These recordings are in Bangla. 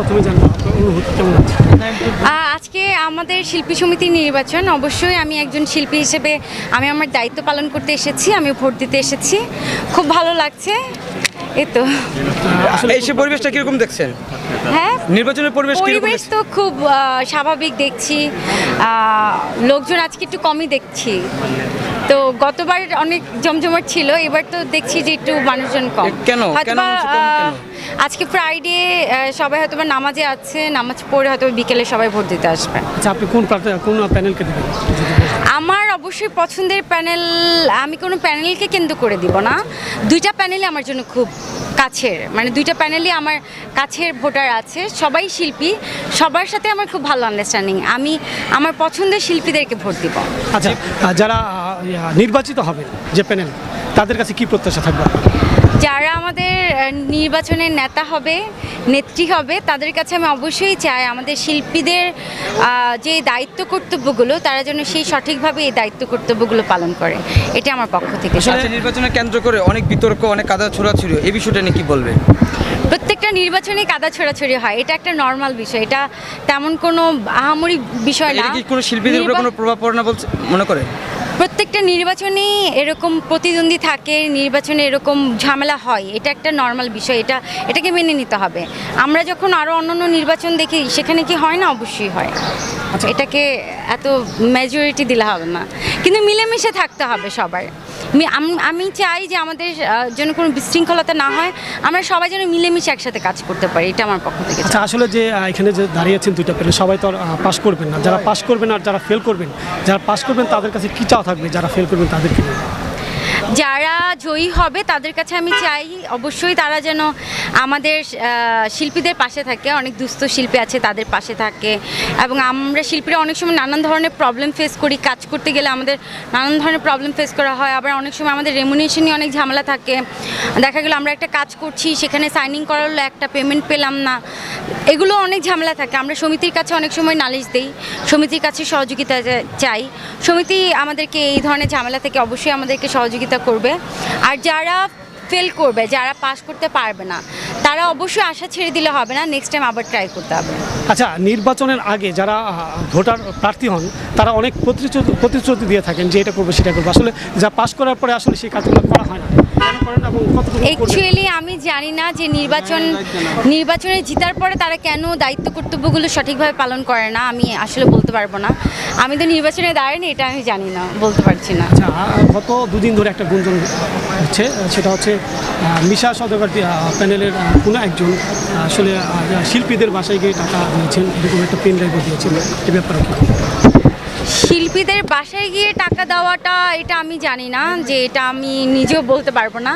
প্রথমে জানব আপনার অনুভূতি কেমন আজকে আমাদের শিল্পী সমিতির নির্বাচন। অবশ্যই আমি একজন শিল্পী হিসেবে আমি আমার দায়িত্ব পালন করতে এসেছি আমি ভোট দিতে এসেছি। খুব ভালো লাগছে। এই তো। আসলে এই সে পরিবেশটা কীরকম দেখছেন? হ্যাঁ? নির্বাচনের পরিবেশ পরিবেশ তো খুব স্বাভাবিক দেখছি। লোকজন আজকে একটু কমই দেখছি। তো গতবার অনেক জমজমাট ছিল এবার তো দেখছি যে একটু মানুষজন কম। কেন? হয়তোবা, আজকে ফ্রাইডে সবাই হয়তো নামাজে আছে নামাজ পড়ে হয়তো বিকেলে সবাই ভোট দিতে আসবে। আচ্ছা আপনি কোন প্রার্থী কোন প্যানেলকে দেবেন আমার অবশ্যই পছন্দের প্যানেল আমি কোনো প্যানেলকে কেন্দ্র করে দিব না। দুইটা প্যানেলই আমার জন্য খুব কাছের মানে দুইটা প্যানেলই আমার কাছের ভোটার আছে সবাই শিল্পী। সবার সাথে আমার খুব ভালো আন্ডারস্ট্যান্ডিং আমি আমার পছন্দের শিল্পীদেরকে ভোট দিব। আচ্ছা যারা নির্বাচিত হবে যে প্যানেল তাদের কাছে কি প্রত্যাশা থাকবে? যারা আমাদের নির্বাচনের নেতা হবে নেত্রী হবে তাদের কাছে আমি অবশ্যই চাই আমাদের শিল্পীদের যে দায়িত্ব কর্তব্যগুলো তারা যেন সেই সঠিকভাবে এই দায়িত্ব কর্তব্যগুলো পালন করে। এটা আমার পক্ষ থেকে নির্বাচনে কেন্দ্র করে অনেক বিতর্ক অনেক কাদা ছোড়াছুড়ি এই বিষয়টা নিয়ে কি বলবে প্রত্যেকটা নির্বাচনে কাদা ছোড়াছড়ি হয় এটা একটা নর্মাল বিষয় এটা তেমন কোনো আহামরি বিষয় না। কোনো শিল্পীদের উপরে কোনো প্রভাব পড়ে না বলছে মনে করে? প্রত্যেকটা নির্বাচনেই এরকম প্রতিদ্বন্দ্বী থাকে নির্বাচনে এরকম ঝামেলা হয় এটা একটা নর্মাল বিষয় এটা এটাকে মেনে নিতে হবে। আমরা যখন আরও অন্যান্য নির্বাচন দেখি সেখানে কি হয় না? অবশ্যই হয়। আচ্ছা। এটাকে এত মেজরিটি দিলে হবে না। কিন্তু মিলেমিশে থাকতে হবে সবার। আম- আমি চাই যে আমাদের যেন কোনো বিশৃঙ্খলতা না হয়। আমরা সবাই যেন মিলেমিশে একসাথে কাজ করতে পারি এটা আমার পক্ষ থেকে আচ্ছা আসলে যে এখানে যে দাঁড়িয়ে আছেন দুইটা প্যানেল সবাই তো আর পাস করবেন না। যারা পাস করবেন আর যারা ফেল করবেন যারা পাস করবেন তাদের কাছে কী চাওয়া থাকবে? যারা ফেল করবেন তাদেরকে যারা জয়ী হবে, তাদের কাছে আমি চাই অবশ্যই তারা যেন আমাদের শিল্পীদের পাশে থাকে, অনেক দুস্থ শিল্পী আছে তাদের পাশে থাকে। এবং আমরা শিল্পীরা অনেক সময় নানান ধরনের প্রবলেম ফেস করি, কাজ করতে গেলে আমাদের নানান ধরনের প্রবলেম ফেস করা হয়, আবার অনেক সময় আমাদের রেমুনেশন নিয়ে অনেক ঝামেলা থাকে। দেখা গেলো আমরা একটা কাজ করছি, সেখানে সাইনিং করালো একটা পেমেন্ট পেলাম না, এগুলো অনেক ঝামেলা থাকে। আমরা সমিতির কাছে অনেক সময় নালিশ দিই, সমিতির কাছে সহযোগিতা চাই। সমিতি আমাদেরকে এই ধরনের ঝামেলা থেকে অবশ্যই আমাদেরকে সহযোগিতা করবে। আর যারা ফেল করবে, যারা পাশ করতে পারবে না, তারা অবশ্যই আশা ছেড়ে দিলে হবে না নেক্সট টাইম আবার ট্রাই করতে হবে। আচ্ছা নির্বাচনের আগে যারা ভোটার প্রার্থী হন, তারা অনেক প্রতিশ্রুতি প্রতিশ্রুতি দিয়ে থাকেন যে এটা করব, সেটা করবে। আসলে যা পাশ করার পরে আসলে সেই কাজগুলো করা হয় না। অ্যাকচুয়ালি আমি জানি না যে নির্বাচন নির্বাচনে জিতার পরে তারা কেন দায়িত্ব কর্তব্যগুলো সঠিকভাবে পালন করে না আমি আসলে বলতে পারব না। আমি তো নির্বাচনে দাঁড়াইনি এটা আমি জানি না বলতে পারছি না। আচ্ছা গত দুদিন ধরে একটা গুঞ্জন হচ্ছে সেটা হচ্ছে মিশা সদকার প্যানেলের কোনো একজন আসলে শিল্পীদের বাসায় গিয়ে টাকা দিয়েছেন এরকম একটা পেন ড্রাইভও দিয়েছেন এ ব্যাপারে? শিল্পীদের বাসায় গিয়ে টাকা দেওয়াটা এটা আমি জানি না, যে এটা আমি নিজেও বলতে পারব না।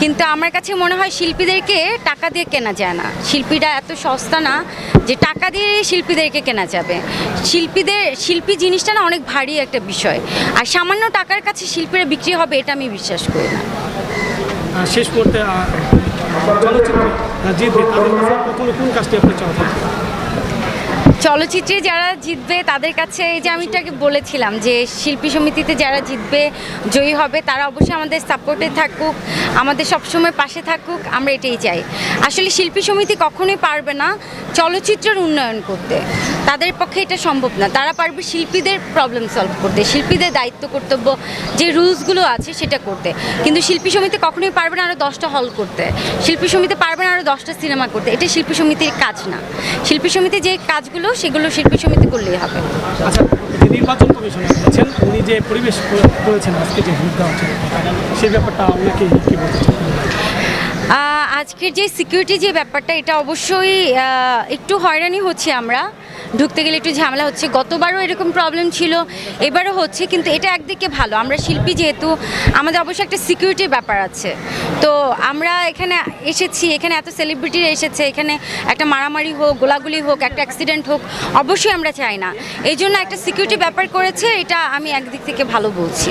কিন্তু আমার কাছে মনে হয় শিল্পীদেরকে টাকা দিয়ে কেনা যায় না। শিল্পীরা এত সস্তা না যে টাকা দিয়ে শিল্পীদেরকে কেনা যাবে। শিল্পীদের, শিল্পী জিনিসটা না অনেক ভারী একটা বিষয়। আর সামান্য টাকার কাছে শিল্পীরা বিক্রি হবে, এটা আমি বিশ্বাস করি না। শেষ থাকবে? চলচ্চিত্রে যারা জিতবে, তাদের কাছে এই যে আমি এটাকে বলেছিলাম যে শিল্পী সমিতিতে যারা জিতবে, জয়ী হবে, তারা অবশ্যই আমাদের সাপোর্টে থাকুক। আমাদের সবসময় পাশে থাকুক, আমরা এটাই চাই। আসলে শিল্পী সমিতি কখনোই পারবে না চলচ্চিত্রের উন্নয়ন করতে। তাদের পক্ষে এটা সম্ভব না। তারা পারবে শিল্পীদের প্রবলেম সলভ করতে, শিল্পীদের দায়িত্ব, কর্তব্য, যে রুলসগুলো আছে সেটা করতে। কিন্তু শিল্পী সমিতি কখনোই পারবে না আরও দশটা হল করতে। শিল্পী সমিতি পারবে না আরও দশটা সিনেমা করতে। এটা শিল্পী সমিতির কাজ না। শিল্পী সমিতি যে কাজগুলো, সেগুলো শিল্পী সমিতি করলেই হবে। আচ্ছা যে নির্বাচন কমিশনার বলেছেন উনি যে পরিবেশ করেছেন আজকে যে ভোট দেওয়া হচ্ছে, সেই ব্যাপারটা আপনাকে কি বলতে আজকের যে সিকিউরিটি যে ব্যাপারটা, এটা অবশ্যই একটু হয়রানি হচ্ছে আমরা। ঢুকতে গেলে একটু ঝামেলা হচ্ছে। গতবারও এরকম প্রবলেম ছিল এবারও হচ্ছে কিন্তু এটা একদিকে ভালো। আমরা শিল্পী যেহেতু আমাদের অবশ্যই একটা সিকিউরিটির ব্যাপার আছে। তো আমরা এখানে এসেছি এখানে এত সেলিব্রিটি এসেছে এখানে একটা মারামারি হোক গোলাগুলি হোক একটা অ্যাক্সিডেন্ট হোক অবশ্যই আমরা চাই না। এই জন্য একটা সিকিউরিটি ব্যাপার করেছে এটা আমি একদিক থেকে ভালো বলছি।